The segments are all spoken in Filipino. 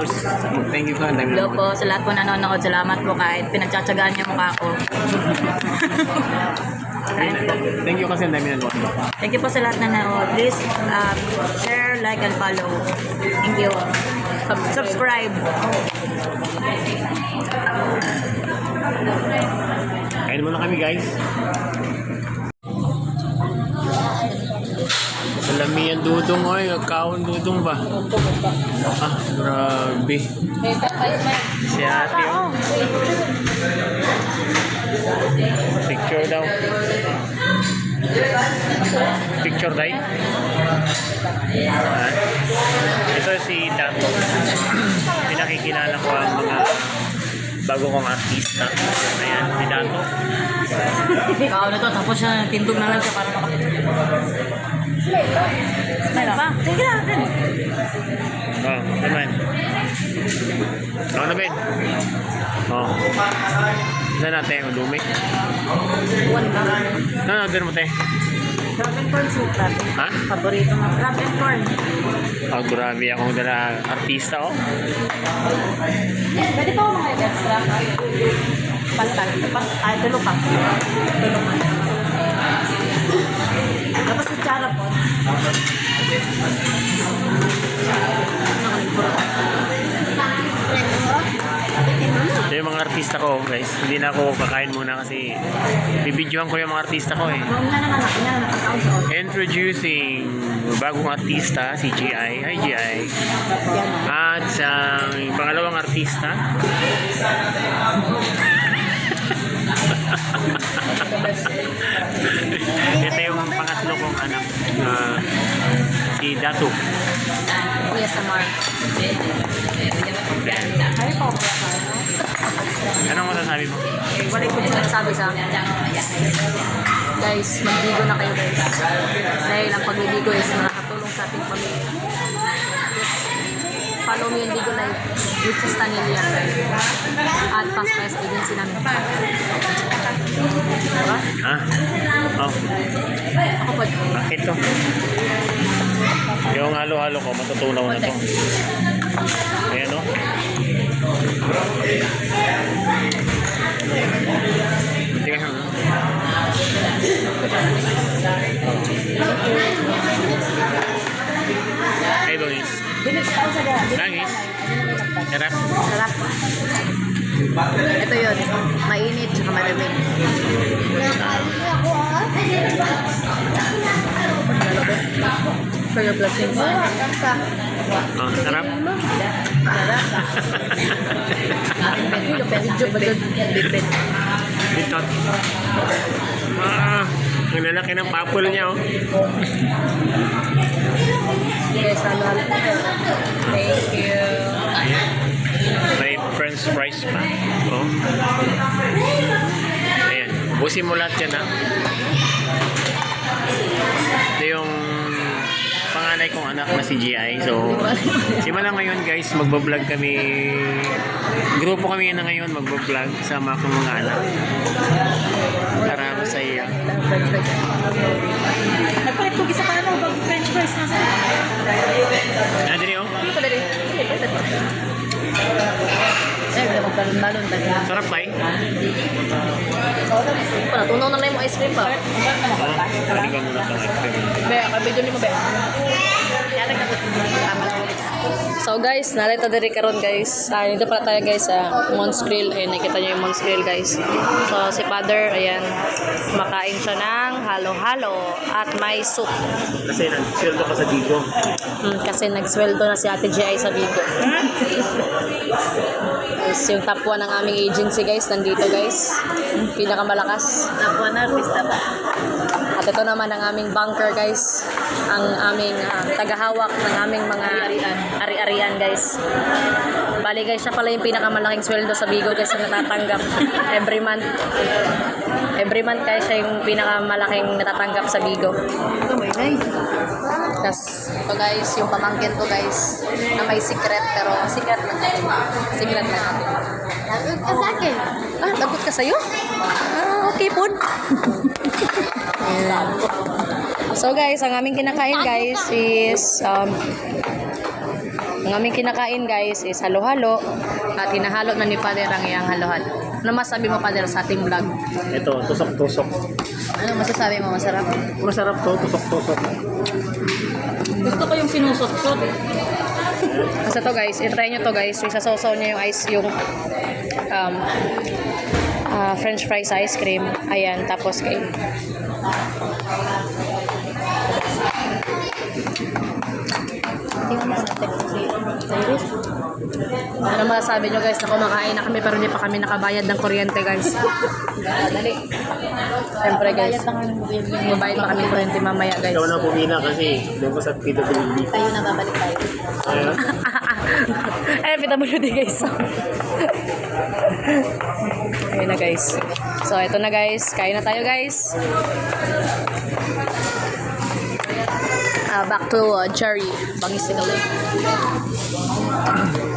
course, thank you. Ang dami Hello po sa lahat po nanonood. Salamat po kahit pinagtsatsagaan niyo mukha ko. Po. Thank you kasi ang dami nanonood. Thank you po sa lahat na nanonood. Please uh, share, like, and follow. Thank you. Sub- subscribe. Kain muna kami guys. Salami ang dudong oy, kaon dudong ba? Ah, grabe. Si ate oh. Picture daw. Picture day. Ah. Ito si Dato. Pinakikilala ko ang mga bago kong artista. Ayan, si Dato. Kao na to, tapos siya tindog na lang siya para makapit. Smile pa. Sige natin. Oh, naman. Ako na, Ben. Oh. Saan natin? Madumi. Buwan ka. Ano order mo, te? Crab and corn soup natin. Ha? Paborito mo. Crab and corn. Oh, grabe akong dala artista, oh. Pwede pa ako mga extra. Pastal. Pas, ay, tulo pa. Tulo pa. Po. Ito yung mga artista ko, guys. Hindi na ako kakain muna kasi bibidyohan ko yung mga artista ko, eh. Introducing bagong artista, si GI. Hi, GI. At sa pangalawang artista, Masasabi mo? Wala ko din nagsabi sa akin. Guys, magbigo na kayo guys. Dahil ang pagbibigo is nakakatulong sa ating pamilya. Follow me in Bigo Life, which is Tanilia. At Fast Fast Agency namin. Diba? Ha? Oh, Ako po. bakit to? Yung halo-halo ko, matutunaw na to. Ayan o. Tingnan Mainit tsaka malamig. Kaya blessing pa. Oh, medyo. Dito. Ah, ang lalaki ng papul niya, oh. Thank you. May french fries pa. Oh. Busin mo lahat yan, ha? Ito yung panganay kong anak na si GI. So, simula ngayon guys, magbablog kami. Grupo kami na ngayon magbablog sama akong mga anak. Yung ice cream pa. Oh, balikan mo na itong ice cream. Be, kabidyo ni mo, be. So guys, narito diri karon guys. Ah, dito pala tayo guys sa Mons Grill. Ayun, nakita niyo yung Mons Grill guys. So si Father, ayan, makain siya ng halo-halo at may soup. Kasi nag-shield ako sa Digo. Hmm, kasi nagsweldo na si Ate G.I. sa Vigo. Guys, yung top 1 ng aming agency guys, nandito guys. Pinakamalakas. Top 1 artista ba? At ito naman ang aming bunker guys. Ang aming ah, tagahawak ng aming mga ari-arian guys. Bali guys, siya pala yung pinakamalaking sweldo sa Vigo guys na natatanggap every month. Every month guys, siya yung pinakamalaking natatanggap sa Vigo. Ito may Tapos, ito guys, yung pamangkin ko guys, na may secret, pero secret lang natin. Secret lang natin. Lagot ka sa akin. Ah, lagot ka sa'yo? Ah, okay po. Ayan. So guys, ang aming kinakain guys is um, Ang aming kinakain guys is halo-halo at hinahalo na ni Father ang iyang halo-halo. Ano masabi mo Father sa ating vlog? Ito, tusok-tusok. Ano masasabi mo? Masarap? Masarap to, tusok-tusok. Gusto ko yung sinusot-sot. Basta to guys, i-try nyo to guys. Yung sasaw niya yung ice, yung um, ah, french fries ice cream. Ayan, tapos kay Ano masasabi nyo guys na kumakain na kami pero hindi pa kami nakabayad ng kuryente guys. Dali. Siyempre guys, mabayad pa kami ng kuryente mamaya guys. Ikaw na pumila kasi doon ko sa PWD. Tayo na babalik tayo. Ayun. Ay, PWD guys. Ayun na guys. So, ito na guys. Kain na tayo guys. Back to uh, Cherry. Bangis na ulit.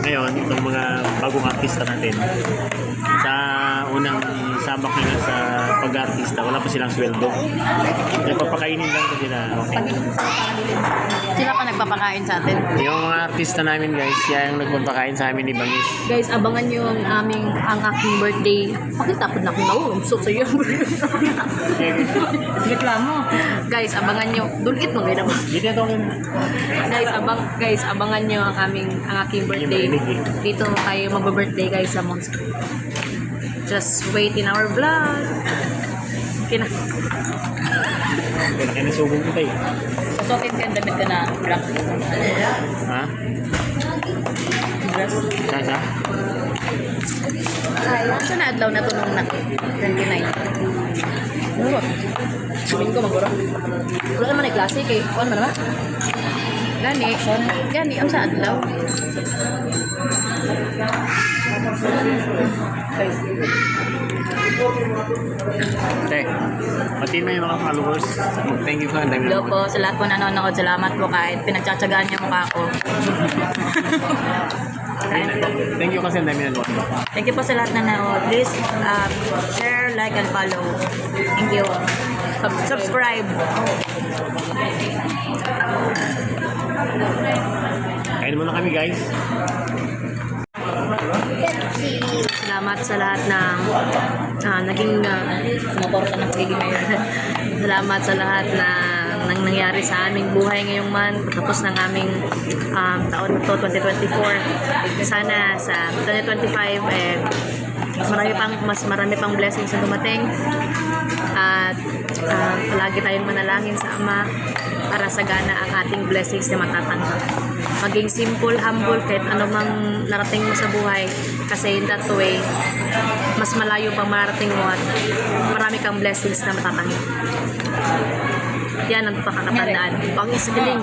Ngayon, itong mga bagong artista natin, sa unang sabak nila sa pag-artista, wala pa silang sweldo. Nagpapakainin lang ko sila. Okay. Sila pa nagpapakain sa atin. Yung mga artista namin guys, siya yung nagpapakain sa amin ni Bangis. Guys, abangan nyo ang aming, ang aking birthday. Bakit tapos na akong nauumsok sa iyo? Reklamo. Guys, abangan nyo. Dulit mo mo. Dito ito rin. guys, abang guys, abangan nyo ang aming ang aking birthday. Dito tayo magbe-birthday guys sa Mons. Just wait in our vlog. Kina. Kaya kinasugong ko tayo. Pasukin ka damit ka na black Ha? dress. Sasa? Ay, sa na adlaw na to nung na 29. Ano? Sabihin ko maguro. Wala naman ay klase kay kuan man naman. Gani, gani ang sa adlaw. Te, patiin mo yung mga followers. Thank you po. Hello po sa lahat po nanonood. Salamat po kahit pinagtsatsagaan niyo mukha ko. Thank you kasi ang dami nanonood. Thank you po sa lahat na nanonood. Please um, share, like, and follow. Thank you. Sub- subscribe. Kain muna kami guys. Salamat sa lahat ng ah, naging uh, Sumuporta ng pagiging. Salamat sa lahat na nang nangyari sa aming buhay ngayong month, tapos ng aming um, taon na to, 2024. Sana sa 2025, eh, mas marami pang, mas marami pang blessings na dumating. At ah, palagi tayong manalangin sa Ama para sagana ang ating blessings na matatanggap. Maging simple, humble, kahit ano mang narating mo sa buhay. Kasi in that way, mas malayo pang marating mo at marami kang blessings na matatanggap. Yan ang pakakatandaan. Pang isa galing.